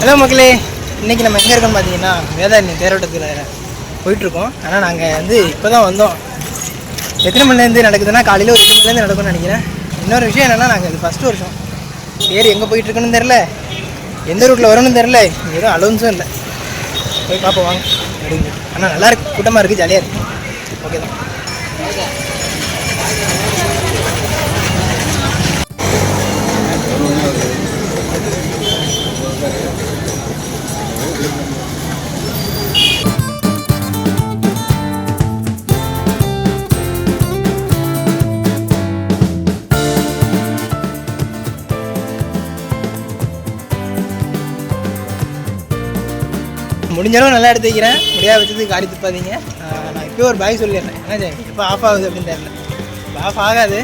Hello மக்களே இன்றைக்கி நம்ம எங்கே இருக்கோம்னு பார்த்தீங்கன்னா வேதாரணி தேரோட்டத்தில் போயிட்டுருக்கோம். ஆனால் நாங்கள் வந்து இப்போ தான் வந்தோம். எத்தனை மணிலேருந்து நடக்குதுன்னா காலையில் ஒரு எட்டு மணிலேருந்து நடக்கும்னு நினைக்கிறேன். இன்னொரு விஷயம் என்னென்னா நாங்கள் இது ஃபஸ்ட்டு வருஷம். தேர் எங்கே போயிட்டுருக்குன்னு தெரில எந்த ரூட்டில் வரணும்னு தெரில எதுவும் அலோன்ஸும் இல்லை. போய் பார்ப்போம் வாங்க. அப்படின்னு ஆனால் நல்லா இருக்கு. கூட்டமாக இருக்குது ஜாலியாக இருக்குது ஓகே தான் முடிஞ்ச அளவு நல்லா எடுத்து வைக்கிறேன் முடியாத வச்சது காடி துப்பாதீங்க. நான் இப்போயே ஒரு பாய் சொல்லிடுறேன். என்ன இப்போ ஆஃப் ஆகுது அப்படின்னு தெரியல. இப்போ ஆஃப் ஆகாது.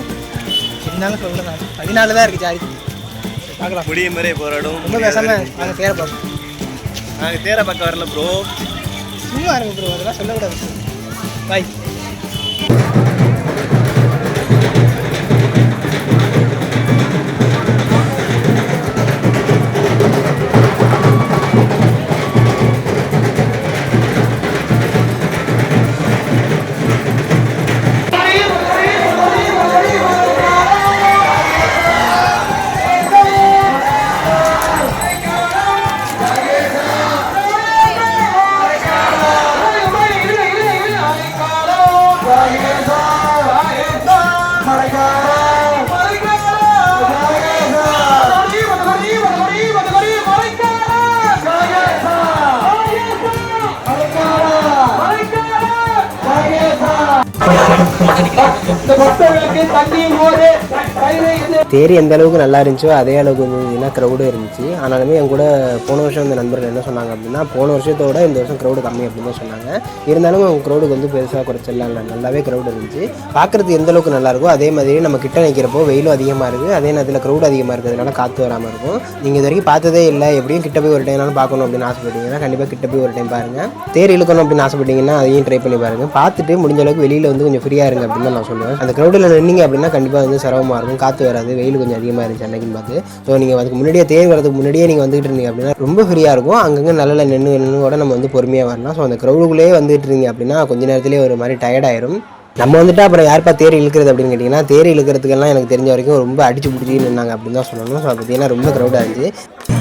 இருந்தாலும் சொல்லணும் நான் பதினாலு தான் இருக்குது சார்ஜ் பார்க்கலாம். முடியும் வரை போராடும். ரொம்ப பேசாமல் நாங்கள் பேரை பார்ப்போம். நாங்கள் தேர பக்கம் வரல ப்ரோ சும்மா இருங்க ப்ரோ அதெல்லாம் சொல்லக்கூடாது. பாய் இந்த பக்தர்களுக்கு தண்ணி மோரு தேர் எந்த அளவுக்கு நல்லா இருந்துச்சோ அதே அளவுக்கு வந்து க்ரௌடும் இருந்துச்சு. ஆனாலுமே என் கூட போன வருஷம் இந்த நண்பர்கள் என்ன சொன்னாங்க அப்படின்னா போன வருஷத்தோட இந்த வருஷம் க்ரௌடு கம்மி அப்படின்னு தான் சொன்னாங்க. இருந்தாலும் அவங்க க்ரௌடுக்கு வந்து பெருசாக குறைச்சலாம் இல்லை நல்லாவே க்ரௌடு இருந்துச்சு. பார்க்குறதுக்கு எந்த அளவுக்கு நல்லா இருக்கோ அதே மாதிரி நம்ம கிட்ட நிற்கிறப்போ வெயிலும் அதிகமாக இருக்குது அதே நேரத்தில் க்ரௌடு அதிகமாக இருக்கிறதுனால காற்று வராமல் இருக்கும். நீங்கள் இது வரைக்கும் பார்த்ததே இல்லை. எப்படியும் கிட்ட போய் ஒரு டைம்னாலும் பார்க்கணும் அப்படின்னு ஆசைப்பட்டீங்கன்னா கண்டிப்பாக கிட்ட போய் ஒரு டைம் பாருங்கள் தேர் இழுக்கணும் அப்படின்னு ஆசைப்பட்டீங்கன்னா அதையும் ட்ரை பண்ணி பாருங்கள் பார்த்துட்டு முடிஞ்ச அளவுக்கு வெளியில் வந்து கொஞ்சம் ஃப்ரீயாக இருங்க அப்படின்னு தான் நான் சொல்லுவேன். அந்த க்ரௌடில் நின்னீங்க அப்படின்னா கண்டிப்பாக வந்து சிரமமாக இருக்கும். காற்று வராது வெயில் கொஞ்சம் அதிகமாக இருந்துச்சு அன்னைக்குன்னு பார்த்து. ஸோ நீங்கள் அதுக்கு முன்னாடியே தேர் வரதுக்கு முன்னாடியே நீங்கள் வந்துட்டு இருந்தீங்க அப்படின்னா ரொம்ப ஃப்ரீயாக இருக்கும். அங்கங்கே நல்ல நின்று நின்று கூட நம்ம வந்து பொறுமையாக வரலாம். ஸோ அந்த க்ரௌடுக்குள்ளேயே வந்துட்டு இருந்தீங்க அப்படின்னா கொஞ்ச நேரத்துலேயே ஒரு மாதிரி டயர்டாயிரும் நம்ம வந்துட்டு அப்புறம் யாருப்பா தேர் இழுக்கிறது அப்படின்னு கேட்டிங்கன்னா தேர் இழுக்கிறதுக்கெல்லாம் எனக்கு தெரிஞ்ச வரைக்கும் ரொம்ப அடிச்சு பிடிச்சி நின்னாங்க அப்படின்னு தான் சொல்லணும். ஸோ பார்த்தீங்கன்னா ரொம்ப க்ரௌடாக இருந்துச்சு.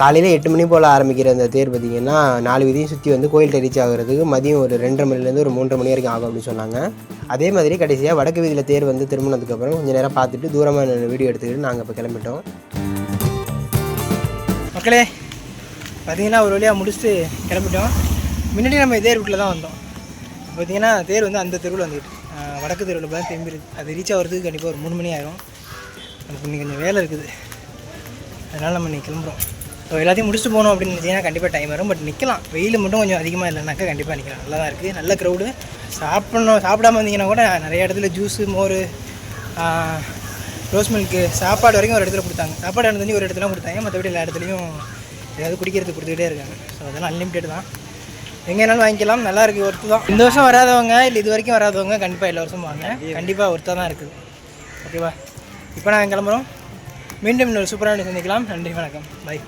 காலையில் எட்டு மணி போல் ஆரம்பிக்கிற அந்த தேர் பார்த்திங்கன்னா நாலு வீதியும் சுற்றி வந்து கோயில்கிட்ட ரீச் ஆகிறதுக்கு மதியம் ஒரு ரெண்டரை மணிலேருந்து ஒரு மூன்றரை மணி வரைக்கும் ஆகும் அப்படின்னு சொன்னாங்க. அதே மாதிரி கடைசியாக வடக்கு வீதியில் தேர் வந்து திரும்பினதுக்கப்புறம் கொஞ்சம் நேரம் பார்த்துட்டு தூரமாக வீடியோ எடுத்துக்கிட்டு நாங்கள் இப்போ கிளம்பிட்டோம். மக்களே பார்த்தீங்கன்னா ஒரு வழியாக முடிச்சுட்டு கிளம்பிட்டோம். முன்னாடி நம்ம இதே ரூட்டில் தான் வந்தோம். பார்த்தீங்கன்னா தேர் வந்து அந்த தெருவில் வந்துட்டு வடக்கு தெருவில் தான் திரும்பிடுது அது ரீச் ஆகிறதுக்கு கண்டிப்பாக ஒரு மூணு மணி ஆயிரும். நமக்கு இன்னைக்கு கொஞ்சம் வேலை இருக்குது. அதனால் நம்ம இன்னைக்கு கிளம்புறோம். ஸோ எல்லாத்தையும் முடிச்சுட்டு போகணும் அப்படின்னு நினச்சிங்கன்னா கண்டிப்பாக டைம் வரும். பட் நிற்கலாம் வெயில் மட்டும் கொஞ்சம் அதிகமாக இல்லைனாக்கா கண்டிப்பாக நிற்கலாம் நல்லா தான் இருக்குது நல்ல க்ரௌடு சாப்பிடணும். சாப்பிடாம வந்தீங்கன்னா கூட நிறைய இடத்துல ஜூஸு மோர் ரோஸ் மில்க்கு சாப்பாடு வரைக்கும் ஒரு இடத்துல கொடுத்தாங்க. சாப்பாடு இடத்துல ஒரு இடத்துல கொடுத்தாங்க. மற்றபடி எல்லா இடத்துலையும் ஏதாவது குடிக்கிறதுக்கு கொடுத்துக்கிட்டே இருக்காங்க. ஸோ அதெல்லாம் அன்லிமிட்டட் தான். எங்கேனாலும் வாங்கிக்கலாம். நல்லா இருக்குது ஒர்த்து தான். இந்த வருஷம் வராதவங்க இல்லை இது வரைக்கும் வராதவங்க கண்டிப்பாக எல்லா வருஷமும் வாங்க. கண்டிப்பாக ஒர்த்தாக தான் இருக்குது ஓகேவா இப்போ நாங்கள் கிளம்புறோம். மீண்டும் இன்னொரு சூப்பரான சந்திக்கலாம். நன்றி வணக்கம். பை